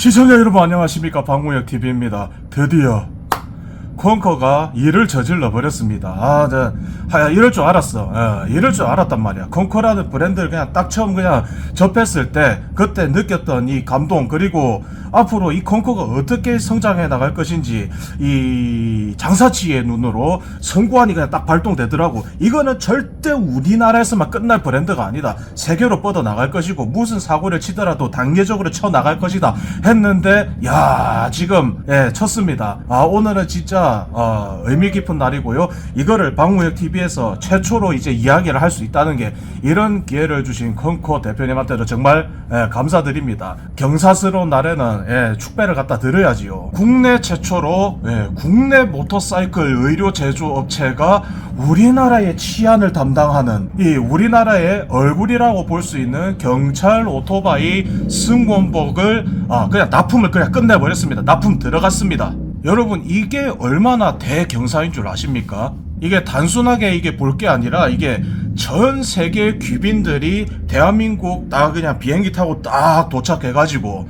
시청자 여러분 안녕하십니까 방구역 TV입니다. 드디어 콩커가 일을 저질러 버렸습니다. 아, 저, 하, 이럴 줄 알았어. 어, 이럴 줄 알았단 말이야. 콩커라는 브랜드를 그냥 딱 처음 그냥 접했을 때 그때 느꼈던 이 감동 그리고 앞으로 이 콩커가 어떻게 성장해 나갈 것인지 이 장사치의 눈으로 성구안이 그냥 딱 발동되더라고. 이거는 절대 우리나라에서만 끝날 브랜드가 아니다. 세계로 뻗어 나갈 것이고 무슨 사고를 치더라도 단계적으로 쳐 나갈 것이다. 했는데 야 지금 예 쳤습니다. 아 오늘은 진짜 어, 의미 깊은 날이고요. 이거를 방무역 TV에서 최초로 이제 이야기를 할 수 있다는 게 이런 기회를 주신 컨코 대표님한테도 정말 예, 감사드립니다. 경사스러운 날에는 예, 축배를 갖다 드려야지요. 국내 최초로 예, 국내 모터사이클 의료 제조업체가 우리나라의 치안을 담당하는 이 우리나라의 얼굴이라고 볼 수 있는 경찰 오토바이 승무원복을 아 그냥 납품을 그냥 끝내버렸습니다. 납품 들어갔습니다. 여러분 이게 얼마나 대경사인 줄 아십니까? 이게 단순하게 이게 볼 게 아니라 이게 전 세계 귀빈들이 대한민국 딱 그냥 비행기 타고 딱 도착해가지고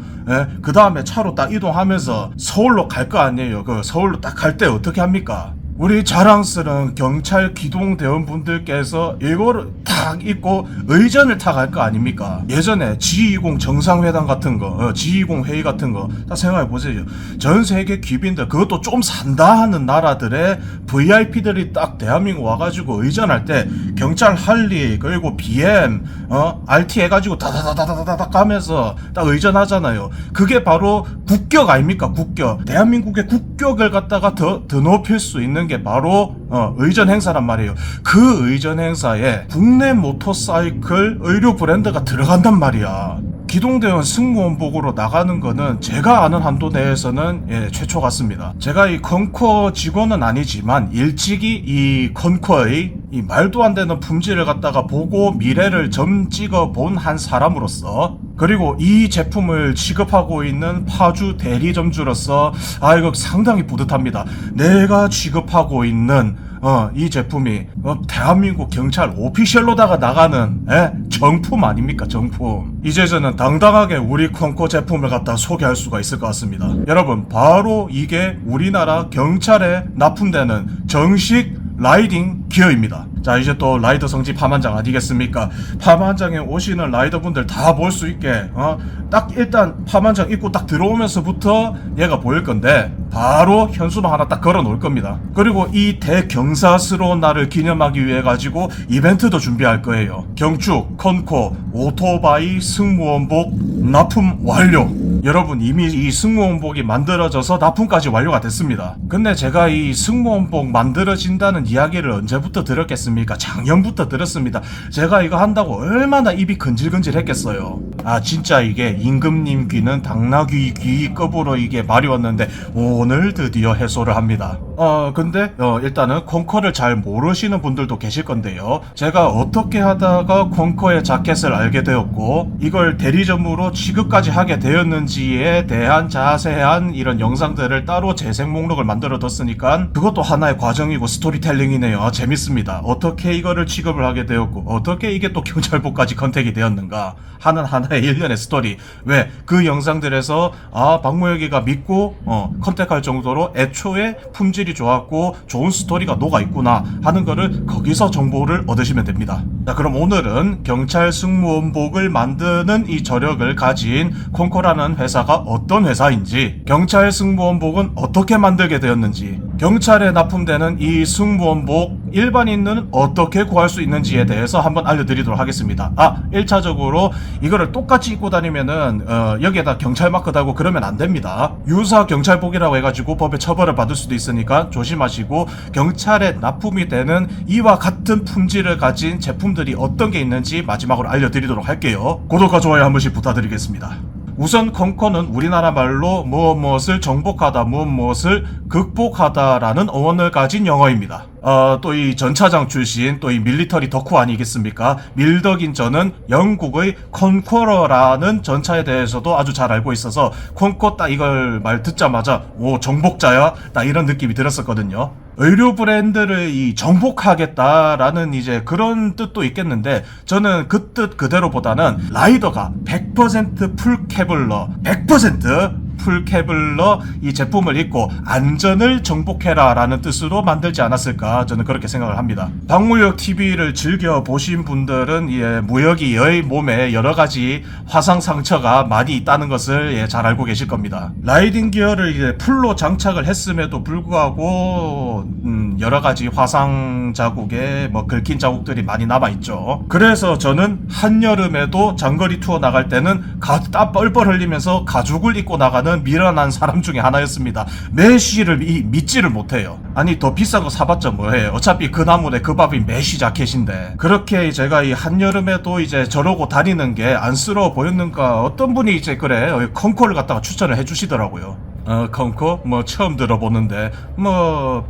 그 다음에 차로 딱 이동하면서 서울로 갈 거 아니에요. 그 서울로 딱 갈 때 어떻게 합니까? 우리 자랑스러운 경찰 기동 대원분들께서 이거를 딱 입고 의전을 타갈 거 아닙니까? 예전에 G20 정상회담 같은 거, 어, G20 회의 같은 거, 딱 생각해 보세요. 전 세계 귀빈들, 그것도 좀 산다 하는 나라들의 VIP들이 딱 대한민국 와가지고 의전할 때 경찰 할리, 그리고 BM, 어, RT 해가지고 다다다다다다닥 가면서 딱 의전하잖아요. 그게 바로 국격 아닙니까? 국격. 대한민국의 국격을 갖다가 더, 더 높일 수 있는 게 바로 어, 의전 행사란 말이에요. 그 의전 행사에 국내 모터사이클 의료 브랜드가 들어간단 말이야. 기동대원 승무원복으로 나가는 거는 제가 아는 한도 내에서는 예, 최초 같습니다. 제가 이 컨코어 직원은 아니지만 일찍이 이 컨코어의 이 말도 안 되는 품질을 갖다가 보고 미래를 점 찍어 본 한 사람으로서 그리고 이 제품을 취급하고 있는 파주 대리점주로서 아 이거 상당히 뿌듯합니다. 내가 취급하고 있는 어, 이 제품이 어, 대한민국 경찰 오피셜로다가 나가는 예? 정품 아닙니까 정품 이제 저는 당당하게 우리 콩코 제품을 갖다 소개할 수가 있을 것 같습니다 여러분 바로 이게 우리나라 경찰에 납품되는 정식 라이딩 기어입니다. 자 이제 또 라이더 성지 파만장 아니겠습니까? 파만장에 오시는 라이더분들 다 볼 수 있게 어? 딱 일단 파만장 입고 딱 들어오면서부터 얘가 보일 건데 바로 현수막 하나 딱 걸어 놓을 겁니다. 그리고 이 대경사스러운 날을 기념하기 위해 가지고 이벤트도 준비할 거예요. 경축, 컨코, 오토바이 승무원복 납품 완료. 여러분 이미 이 승무원복이 만들어져서 납품까지 완료가 됐습니다. 근데 제가 이 승무원복 만들어진다는 이야기를 언제부터 들었겠습니까? 작년부터 들었습니다. 제가 이거 한다고 얼마나 입이 근질근질 했겠어요. 아 진짜 이게 임금님 귀는 당나귀 귀급으로 이게 말이 왔는데 오늘 드디어 해소를 합니다. 어 근데 어, 일단은 콩커를 잘 모르시는 분들도 계실 건데요. 제가 어떻게 하다가 콩커의 자켓을 알게 되었고 이걸 대리점으로 취급까지 하게 되었는지에 대한 자세한 이런 영상들을 따로 재생 목록을 만들어 뒀으니까 그것도 하나의 과정이고 스토리텔링이네요. 아, 재밌습니다. 어떻게 이거를 취급을 하게 되었고 어떻게 이게 또 경찰복까지 컨택이 되었는가 하는 하나의 일련의 스토리. 왜 그 영상들에서 아 박모혁이가 믿고 어, 컨택할 정도로 애초에 품질이 좋았고 좋은 스토리가 녹아 있구나 하는 거를 거기서 정보를 얻으시면 됩니다. 자 그럼 오늘은 경찰 승무원복을 만드는 이 저력을 가진 콩코라는 회사가 어떤 회사인지 경찰 승무원복은 어떻게 만들게 되었는지 경찰에 납품되는 이 승무원복 일반인은 어떻게 구할 수 있는지에 대해서 한번 알려드리도록 하겠습니다. 아 1차적으로 이거를 똑같이 입고 다니면은 어, 여기에다 경찰 마크 달고 그러면 안 됩니다. 유사 경찰복이라고 해가지고 법에 처벌을 받을 수도 있으니까 조심하시고 경찰에 납품이 되는 이와 같은 품질을 가진 제품들이 어떤 게 있는지 마지막으로 알려드리도록 할게요. 구독과 좋아요 한 번씩 부탁드리겠습니다. 우선 컨커는 우리나라 말로 무엇 무엇을 정복하다 무엇 무엇을 극복하다라는 어원을 가진 영어입니다. 어, 또 이 전차장 출신 또 이 밀리터리 덕후 아니겠습니까? 밀덕인 저는 영국의 컨코러라는 전차에 대해서도 아주 잘 알고 있어서 컨코 딱 이걸 말 듣자마자 오 정복자야 딱 이런 느낌이 들었었거든요. 의류 브랜드를 이 정복하겠다라는 이제 그런 뜻도 있겠는데 저는 그 뜻 그대로보다는 라이더가 100% 풀케블러 100% 풀 케블러 이 제품을 입고 안전을 정복해라 라는 뜻으로 만들지 않았을까 저는 그렇게 생각을 합니다. 박무역 TV를 즐겨 보신 분들은 예, 무역이 의 몸에 여러 가지 화상 상처가 많이 있다는 것을 예, 잘 알고 계실 겁니다. 라이딩 기어를 이제 풀로 장착을 했음에도 불구하고 음, 여러 가지 화상 자국에 뭐 긁힌 자국들이 많이 남아 있죠. 그래서 저는 한여름에도 장거리 투어 나갈 때는 가, 땀 뻘뻘 흘리면서 가죽을 입고 나가는 미련한 사람 중에 하나였습니다. 메쉬를 이, 믿지를 못해요. 아니 더 비싼 거 사봤자 뭐해? 어차피 그 나물에 그 밥이 메쉬 자켓인데 그렇게 제가 이 한여름에도 이제 저러고 다니는 게 안쓰러워 보였는가 어떤 분이 이제 그래 어, 컨코를 갖다가 추천을 해주시더라고요. 어 컨코 뭐 처음 들어보는데 뭐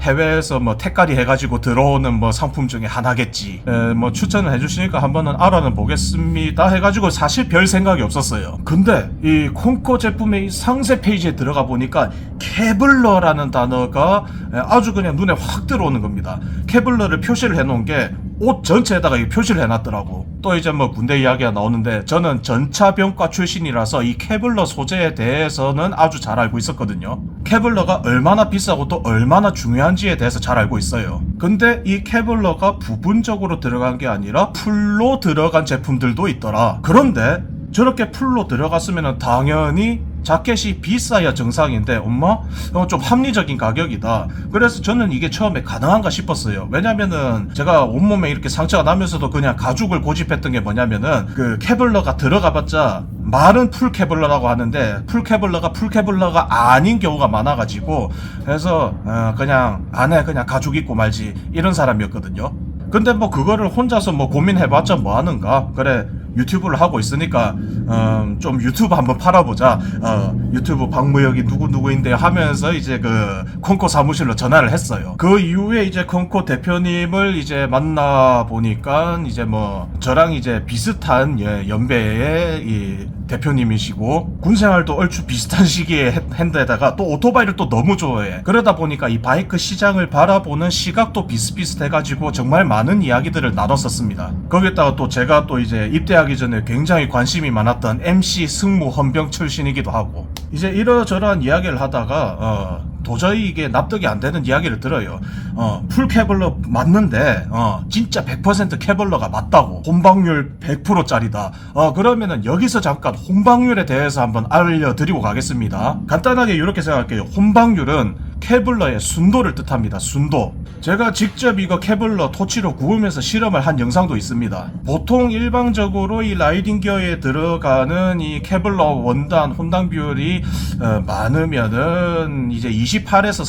해외에서 뭐 택가리 해가지고 들어오는 뭐 상품 중에 하나겠지. 에, 뭐 추천을 해주시니까 한번은 알아는 보겠습니다. 해가지고 사실 별 생각이 없었어요. 근데 이 콩코 제품의 이 상세 페이지에 들어가 보니까 케블러라는 단어가 에, 아주 그냥 눈에 확 들어오는 겁니다. 케블러를 표시를 해놓은 게 옷 전체에다가 이 표시를 해놨더라고. 또 이제 뭐 군대 이야기가 나오는데 저는 전차병과 출신이라서 이 케블러 소재에 대해서는 아주 잘 알고 있었거든요. 케블러가 얼마나 비싸고 또 얼마나 중요한지에 대해서 잘 알고 있어요. 근데 이 케블러가 부분적으로 들어간 게 아니라 풀로 들어간 제품들도 있더라. 그런데 저렇게 풀로 들어갔으면 당연히 자켓이 비싸야 정상인데 엄마? 어, 좀 합리적인 가격이다. 그래서 저는 이게 처음에 가능한가 싶었어요. 왜냐면은 제가 온몸에 이렇게 상처가 나면서도 그냥 가죽을 고집했던 게 뭐냐면은 그 케블러가 들어가봤자 말은 풀 케블러라고 하는데 풀 케블러가 풀 케블러가 아닌 경우가 많아가지고 그래서 어, 그냥 안에 그냥 가죽 입고 말지 이런 사람이었거든요. 근데 뭐 그거를 혼자서 뭐 고민해봤자 뭐 하는가? 그래 유튜브를 하고 있으니까 음, 좀 유튜브 한번 팔아보자. 어, 유튜브 박무혁이 누구 누구인데 하면서 이제 그 콩코 사무실로 전화를 했어요. 그 이후에 이제 콩코 대표님을 이제 만나 보니까 이제 뭐 저랑 이제 비슷한 예, 연배의 이 대표님이시고 군생활도 얼추 비슷한 시기에 했- 했는데다가 또 오토바이를 또 너무 좋아해. 그러다 보니까 이 바이크 시장을 바라보는 시각도 비슷비슷해가지고 정말 많은 이야기들을 나눴었습니다. 거기다가 또 제가 또 이제 입대하기 전에 굉장히 관심이 많았던 MC 승무 헌병 출신이기도 하고 이제 이러저러한 이야기를 하다가 어, 도저히 이게 납득이 안 되는 이야기를 들어요. 어, 풀 케블러 맞는데, 어, 진짜 100% 케블러가 맞다고. 혼방률 100%짜리다. 어, 그러면은 여기서 잠깐 혼방률에 대해서 한번 알려드리고 가겠습니다. 간단하게 이렇게 생각할게요. 혼방률은 케블러의 순도를 뜻합니다. 순도. 제가 직접 이거 케블러 토치로 구우면서 실험을 한 영상도 있습니다. 보통 일방적으로 이 라이딩 기어에 들어가는 이 케블러 원단 혼당 비율이 어, 많으면은 이제 28에서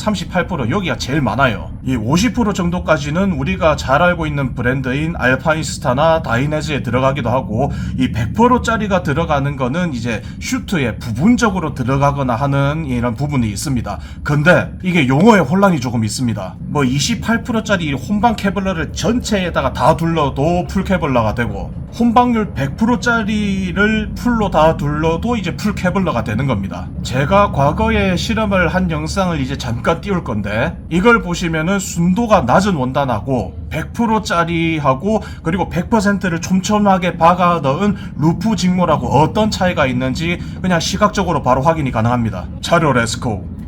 38% 여기가 제일 많아요. 이 50% 정도까지는 우리가 잘 알고 있는 브랜드인 알파인스타나 다이네즈에 들어가기도 하고 이 100%짜리가 들어가는 거는 이제 슈트에 부분적으로 들어가거나 하는 이런 부분이 있습니다. 근데 이게 용어의 혼란이 조금 있습니다. 뭐 28%짜리 혼방 케블러를 전체에다가 다 둘러도 풀 케블러가 되고 혼방률 100%짜리를 풀로 다 둘러도 이제 풀 케블러가 되는 겁니다. 제가 과거에 실험을 한 영상을 이제 잠깐 띄울 건데 이걸 보시면은 순도가 낮은 원단하고 100%짜리하고 그리고 100%를 촘촘하게 박아 넣은 루프 직모라고 어떤 차이가 있는지 그냥 시각적으로 바로 확인이 가능합니다. 차료 레스코.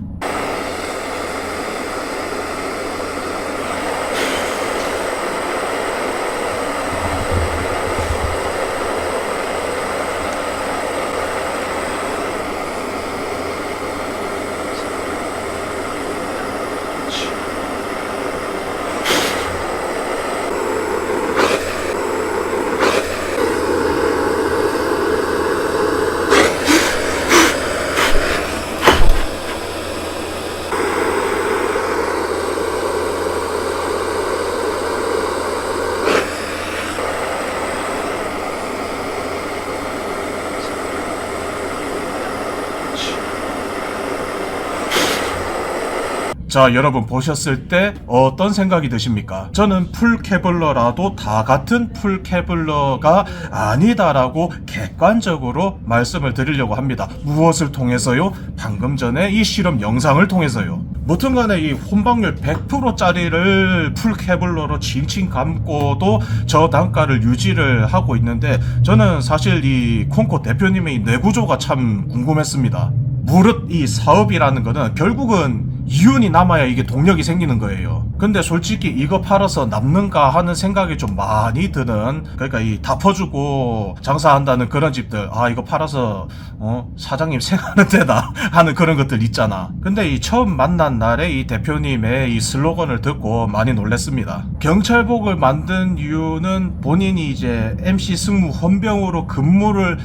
자, 여러분 보셨을 때 어떤 생각이 드십니까? 저는 풀 케블러라도 다 같은 풀 케블러가 아니다라고 객관적으로 말씀을 드리려고 합니다. 무엇을 통해서요? 방금 전에 이 실험 영상을 통해서요. 무튼 간에 이 혼방률 100%짜리를 풀케블러로 칭칭 감고도 저 단가를 유지를 하고 있는데 저는 사실 이 콩코 대표님의 이 뇌구조가 참 궁금했습니다. 무릇 이 사업이라는 거는 결국은 이윤이 남아야 이게 동력이 생기는 거예요. 근데 솔직히 이거 팔아서 남는가 하는 생각이 좀 많이 드는 그러니까 이 다 퍼주고 장사한다는 그런 집들 아 이거 팔아서 어 사장님 생하는 데다 하는 그런 것들 있잖아. 근데 이 처음 만난 날에 이 대표님의 이 슬로건을 듣고 많이 놀랬습니다. 경찰복을 만든 이유는 본인이 이제 MC 승무 헌병으로 근무를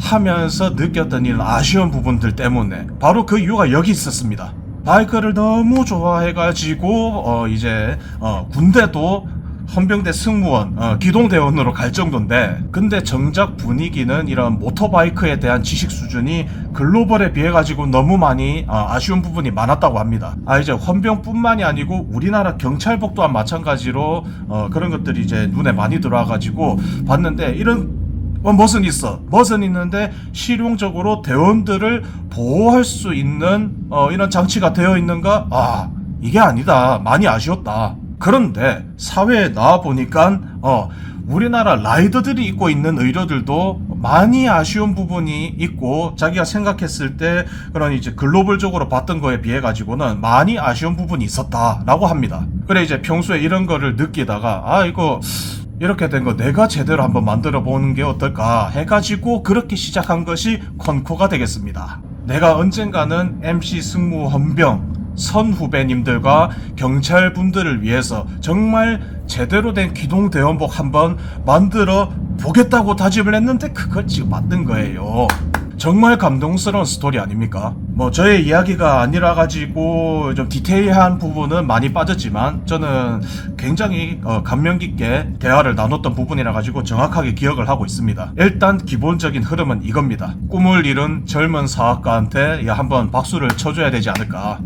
하면서 느꼈던 이런 아쉬운 부분들 때문에 바로 그 이유가 여기 있었습니다. 바이크를 너무 좋아해가지고 어 이제 어 군대도 헌병대 승무원 어, 기동대원으로 갈 정도인데 근데 정작 분위기는 이런 모터바이크에 대한 지식 수준이 글로벌에 비해 가지고 너무 많이 어, 아쉬운 부분이 많았다고 합니다. 아 이제 헌병뿐만이 아니고 우리나라 경찰복 또한 마찬가지로 어, 그런 것들이 이제 눈에 많이 들어와 가지고 봤는데 이런 어, 멋은 있어. 멋은 있는데 실용적으로 대원들을 보호할 수 있는 어, 이런 장치가 되어 있는가? 아 이게 아니다. 많이 아쉬웠다. 그런데 사회에 나와 보니까 어 우리나라 라이더들이 입고 있는 의료들도 많이 아쉬운 부분이 있고 자기가 생각했을 때 그런 이제 글로벌적으로 봤던 거에 비해 가지고는 많이 아쉬운 부분이 있었다라고 합니다. 그래 이제 평소에 이런 거를 느끼다가 아 이거 이렇게 된 거 내가 제대로 한번 만들어 보는 게 어떨까 해가지고 그렇게 시작한 것이 컨코가 되겠습니다. 내가 언젠가는 MC 승무 헌병 선 후배님들과 경찰 분들을 위해서 정말 제대로 된 기동 대원복 한번 만들어 보겠다고 다짐을 했는데 그걸 지금 만든 거예요. 정말 감동스러운 스토리 아닙니까? 뭐 저의 이야기가 아니라 가지고 좀 디테일한 부분은 많이 빠졌지만 저는 굉장히 어, 감명 깊게 대화를 나눴던 부분이라 가지고 정확하게 기억을 하고 있습니다. 일단 기본적인 흐름은 이겁니다. 꿈을 이룬 젊은 사학가한테 한번 박수를 쳐줘야 되지 않을까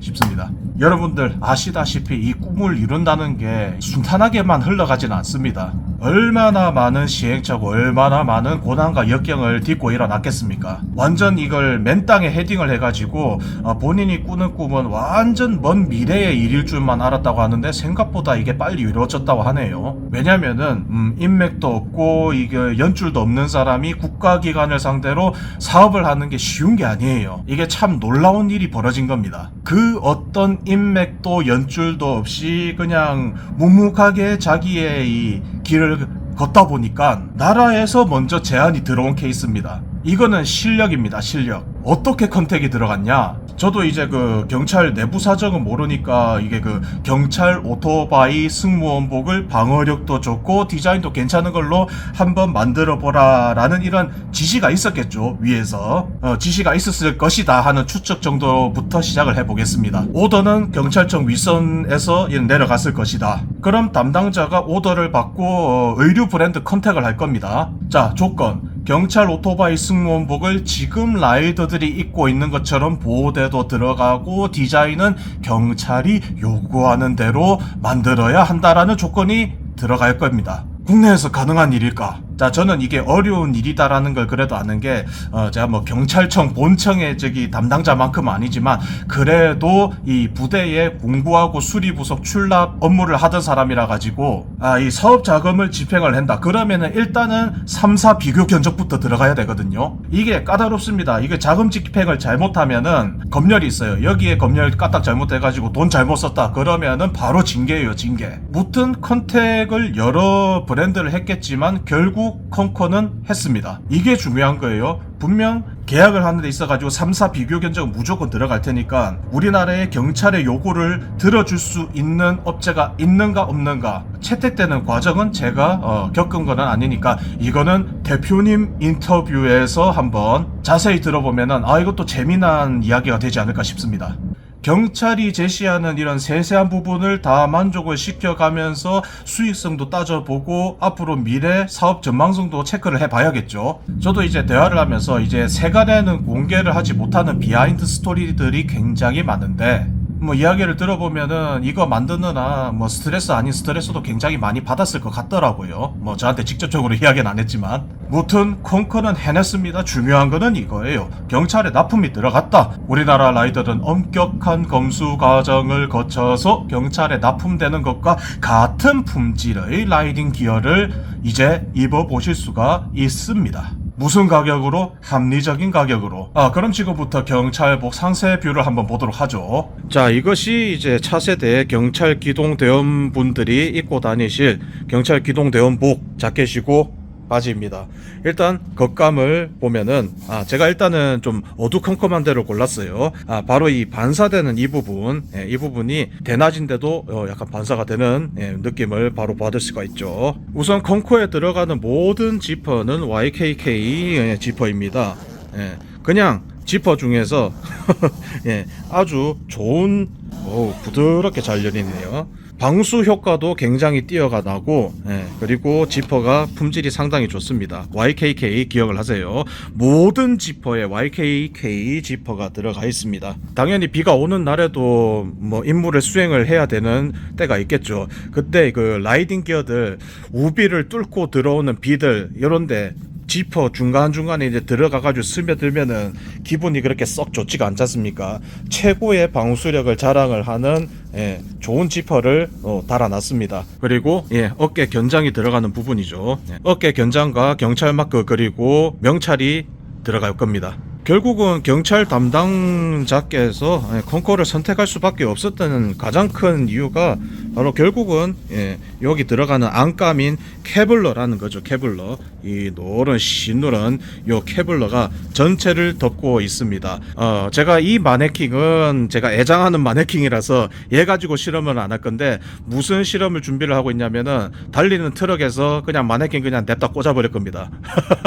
싶습니다. 여러분들 아시다시피 이 꿈을 이룬다는 게 순탄하게만 흘러가지는 않습니다. 얼마나 많은 시행착오, 얼마나 많은 고난과 역경을 딛고 일어났겠습니까? 완전 이걸 맨 땅에 헤딩을 해가지고 어, 본인이 꾸는 꿈은 완전 먼 미래의 일일 줄만 알았다고 하는데 생각보다 이게 빨리 이루어졌다고 하네요. 왜냐면은 음, 인맥도 없고 이게 연줄도 없는 사람이 국가기관을 상대로 사업을 하는 게 쉬운 게 아니에요. 이게 참 놀라운 일이 벌어진 겁니다. 그 어떤 인맥도 연줄도 없이 그냥 묵묵하게 자기의 이 길을 걷다 보니까 나라에서 먼저 제안이 들어온 케이스입니다. 이거는 실력입니다, 실력. 어떻게 컨택이 들어갔냐? 저도 이제 그 경찰 내부 사정은 모르니까 이게 그 경찰 오토바이 승무원복을 방어력도 좋고 디자인도 괜찮은 걸로 한번 만들어 보라라는 이런 지시가 있었겠죠 위에서 어, 지시가 있었을 것이다 하는 추측 정도부터 시작을 해보겠습니다. 오더는 경찰청 윗선에서 내려갔을 것이다. 그럼 담당자가 오더를 받고 어, 의류 브랜드 컨택을 할 겁니다. 자 조건 경찰 오토바이 승무원복을 지금 라이더들이 입고 있는 것처럼 보호대도 들어가고 디자인은 경찰이 요구하는 대로 만들어야 한다라는 조건이 들어갈 겁니다. 국내에서 가능한 일일까? 자, 저는 이게 어려운 일이다라는 걸 그래도 아는 게, 어, 제가 뭐 경찰청 본청의 저기 담당자만큼은 아니지만, 그래도 이 부대에 공부하고 수리 부속 출납 업무를 하던 사람이라 가지고, 아, 이 사업 자금을 집행을 한다. 그러면은 일단은 3, 4 비교 견적부터 들어가야 되거든요. 이게 까다롭습니다. 이게 자금 집행을 잘못하면은 검열이 있어요. 여기에 검열 까딱 잘못해가지고 돈 잘못 썼다. 그러면은 바로 징계예요, 징계. 무튼 컨택을 여러 브랜드를 했겠지만, 결국 컨커는 했습니다. 이게 중요한 거예요. 분명 계약을 하는 데 있어 가지고 3, 4 비교 견적은 무조건 들어갈 테니까 우리나라의 경찰의 요구를 들어줄 수 있는 업체가 있는가 없는가 채택되는 과정은 제가 어, 겪은 건 아니니까 이거는 대표님 인터뷰에서 한번 자세히 들어보면은 아 이것도 재미난 이야기가 되지 않을까 싶습니다. 경찰이 제시하는 이런 세세한 부분을 다 만족을 시켜가면서 수익성도 따져보고 앞으로 미래 사업 전망성도 체크를 해봐야겠죠. 저도 이제 대화를 하면서 이제 세간에는 공개를 하지 못하는 비하인드 스토리들이 굉장히 많은데 뭐 이야기를 들어보면은 이거 만드느라 뭐 스트레스 아닌 스트레스도 굉장히 많이 받았을 것 같더라고요. 뭐 저한테 직접적으로 이야기는 안 했지만. 무튼 콩커는 해냈습니다. 중요한 거는 이거예요. 경찰에 납품이 들어갔다. 우리나라 라이더는 엄격한 검수 과정을 거쳐서 경찰에 납품되는 것과 같은 품질의 라이딩 기어를 이제 입어 보실 수가 있습니다. 무슨 가격으로? 합리적인 가격으로. 아, 그럼 지금부터 경찰복 상세 뷰를 한번 보도록 하죠. 자, 이것이 이제 차세대 경찰 기동 대원분들이 입고 다니실 경찰 기동 대원복 자켓이고 바지입니다. 일단 겉감을 보면은 아 제가 일단은 좀 어두컴컴한 데를 골랐어요. 아 바로 이 반사되는 이 부분, 예, 이 부분이 대낮인데도 어, 약간 반사가 되는 예, 느낌을 바로 받을 수가 있죠. 우선 컨코에 들어가는 모든 지퍼는 YKK 예, 지퍼입니다. 예, 그냥 지퍼 중에서 예, 아주 좋은 오, 부드럽게 잘 열리네요. 방수 효과도 굉장히 뛰어가 나고 예, 그리고 지퍼가 품질이 상당히 좋습니다. YKK 기억을 하세요. 모든 지퍼에 YKK 지퍼가 들어가 있습니다. 당연히 비가 오는 날에도 뭐 임무를 수행을 해야 되는 때가 있겠죠. 그때 그 라이딩 기어들 우비를 뚫고 들어오는 비들 이런데 지퍼 중간중간에 이제 들어가가지고 스며들면은 기분이 그렇게 썩 좋지가 않지 않습니까? 최고의 방수력을 자랑을 하는 예, 좋은 지퍼를 어, 달아놨습니다. 그리고 예, 어깨 견장이 들어가는 부분이죠. 예, 어깨 견장과 경찰 마크 그리고 명찰이 들어갈 겁니다. 결국은 경찰 담당자께서 예, 컨코를 선택할 수밖에 없었던 가장 큰 이유가 바로 결국은 예, 여기 들어가는 안감인 케블러라는 거죠. 케블러 이 노란 시누런 요 케블러가 전체를 덮고 있습니다. 어, 제가 이 마네킹은 제가 애장하는 마네킹이라서 얘 가지고 실험을 안 할 건데 무슨 실험을 준비를 하고 있냐면은 달리는 트럭에서 그냥 마네킹 그냥 냅다 꽂아버릴 겁니다.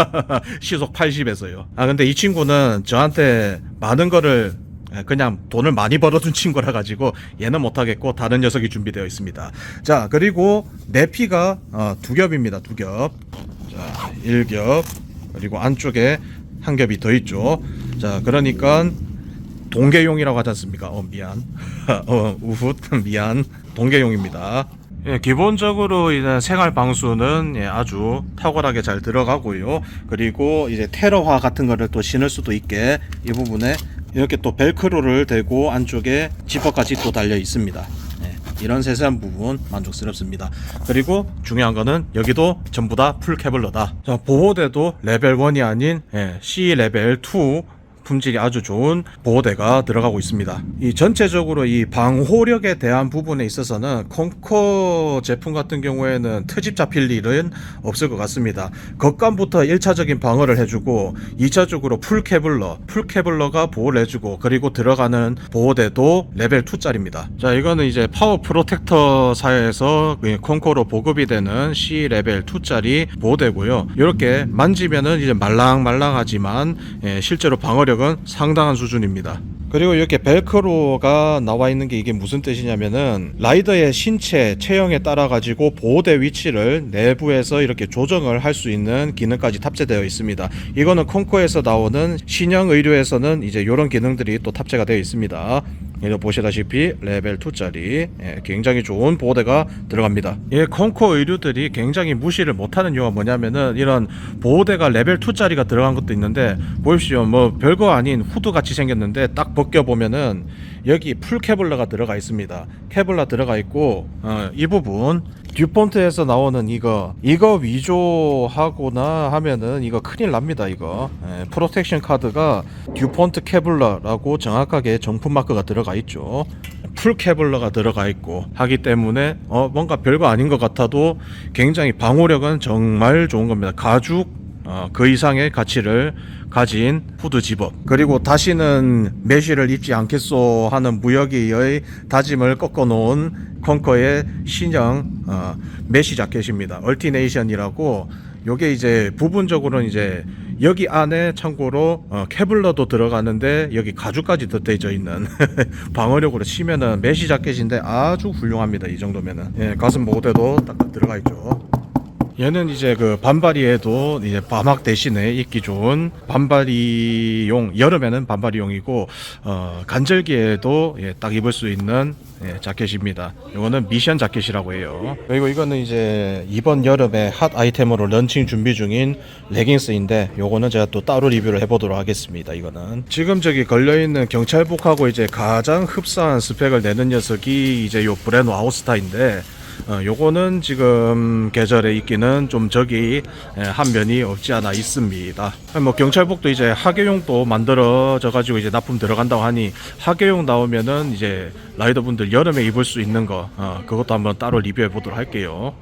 시속 80에서요. 아 근데 이 친구는 저한테 많은 거를 예, 그냥 돈을 많이 벌어둔 친구라 가지고 얘는 못하겠고 다른 녀석이 준비되어 있습니다. 자 그리고 내 피가 어, 두 겹입니다. 두 겹. 자 1겹 그리고 안쪽에 한 겹이 더 있죠. 자 그러니까 동계용이라고 하지 않습니까? 어 미안. 어 우훗 미안. 동계용입니다. 예, 기본적으로 이제 생활 방수는 예, 아주 탁월하게 잘 들어가고요. 그리고 이제 테러화 같은 거를 또 신을 수도 있게 이 부분에 이렇게 또 벨크로를 대고 안쪽에 지퍼까지 또 달려 있습니다. 예, 이런 세세한 부분 만족스럽습니다. 그리고 중요한 거는 여기도 전부 다 풀 케블러다. 자, 보호대도 레벨 1이 아닌 예, C 레벨 2 품질이 아주 좋은 보호대가 들어가고 있습니다. 이 전체적으로 이 방호력에 대한 부분에 있어서는 콩코 제품 같은 경우에는 트집 잡힐 일은 없을 것 같습니다. 겉감부터 1차적인 방어를 해주고 2차적으로 풀 케블러, 풀 케블러가 보호를 해주고 그리고 들어가는 보호대도 레벨 2짜리입니다. 자 이거는 이제 파워 프로텍터사에서 그 콩코로 보급이 되는 C 레벨 2짜리 보호대고요. 이렇게 만지면은 이제 말랑말랑하지만 예, 실제로 방어력 은 상당한 수준입니다. 그리고 이렇게 벨크로가 나와 있는 게 이게 무슨 뜻이냐면은 라이더의 신체 체형에 따라 가지고 보호대 위치를 내부에서 이렇게 조정을 할 수 있는 기능까지 탑재되어 있습니다. 이거는 콩코에서 나오는 신형 의류에서는 이제 이런 기능들이 또 탑재가 되어 있습니다. 여기 보시다시피 레벨 2짜리 예, 굉장히 좋은 보호대가 들어갑니다. 이 콩코 의류들이 굉장히 무시를 못하는 이유가 뭐냐면은 이런 보호대가 레벨 2짜리가 들어간 것도 있는데 보십시오. 뭐 별거 아닌 후드 같이 생겼는데 딱 벗겨 보면은 여기 풀 케블러가 들어가 있습니다. 케블러 들어가 있고 어, 이 부분 듀폰트에서 나오는 이거 이거 위조하거나 하면은 이거 큰일 납니다 이거. 예, 프로텍션 카드가 듀폰트 케블러라고 정확하게 정품 마크가 들어가 있죠. 풀 케블러가 들어가 있고 하기 때문에 어 뭔가 별거 아닌 것 같아도 굉장히 방호력은 정말 좋은 겁니다. 가죽 어, 그 이상의 가치를 가진 후드 집업. 그리고 다시는 메쉬를 입지 않겠소 하는 무역의 다짐을 꺾어 놓은 컨커의 신형 어, 메쉬 자켓입니다. 얼티네이션이라고 요게 이제 부분적으로는 이제 여기 안에 참고로 어, 케블러도 들어가는데 여기 가죽까지 덧대져 있는 방어력으로 치면은 메쉬 자켓인데 아주 훌륭합니다 이 정도면은. 예, 가슴 보호대도 딱딱 들어가 있죠 얘는 이제 그 반바리에도 이제 바막 대신에 입기 좋은 반바리용 여름에는 반바리용이고 어 간절기에도 예, 딱 입을 수 있는 예, 자켓입니다. 이거는 미션 자켓이라고 해요. 그리고 이거는 이제 이번 여름에 핫 아이템으로 런칭 준비 중인 레깅스인데 요거는 제가 또 따로 리뷰를 해보도록 하겠습니다. 이거는 지금 저기 걸려 있는 경찰복하고 이제 가장 흡사한 스펙을 내는 녀석이 이제 요 브레노 아웃스타인데 어, 요거는 지금 계절에 있기는 좀 적이 예, 한 면이 없지 않아 있습니다. 뭐 경찰복도 이제 하계용도 만들어져 가지고 이제 납품 들어간다고 하니 하계용 나오면은 이제 라이더분들 여름에 입을 수 있는 거 어, 그것도 한번 따로 리뷰해 보도록 할게요.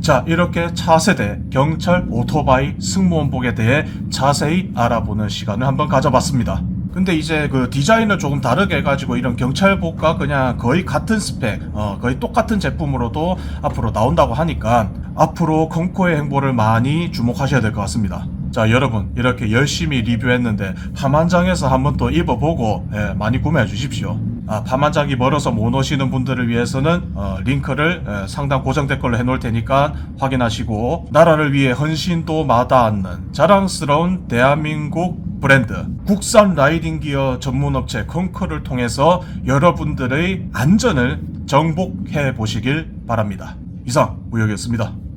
자, 이렇게 차세대 경찰 오토바이 승무원복에 대해 자세히 알아보는 시간을 한번 가져봤습니다. 근데 이제 그 디자인을 조금 다르게 해가지고 이런 경찰복과 그냥 거의 같은 스펙, 어, 거의 똑같은 제품으로도 앞으로 나온다고 하니까 앞으로 컨코의 행보를 많이 주목하셔야 될 것 같습니다. 자, 여러분, 이렇게 열심히 리뷰했는데 파만장에서 한번 또 입어보고 예, 많이 구매해 주십시오. 아, 파만장이 멀어서 못 오시는 분들을 위해서는 어, 링크를 예, 상단 고정 댓글로 해놓을 테니까 확인하시고 나라를 위해 헌신도 마다않는 자랑스러운 대한민국 브랜드 국산 라이딩 기어 전문 업체 컨커를 통해서 여러분들의 안전을 정복해 보시길 바랍니다. 이상 우혁이었습니다.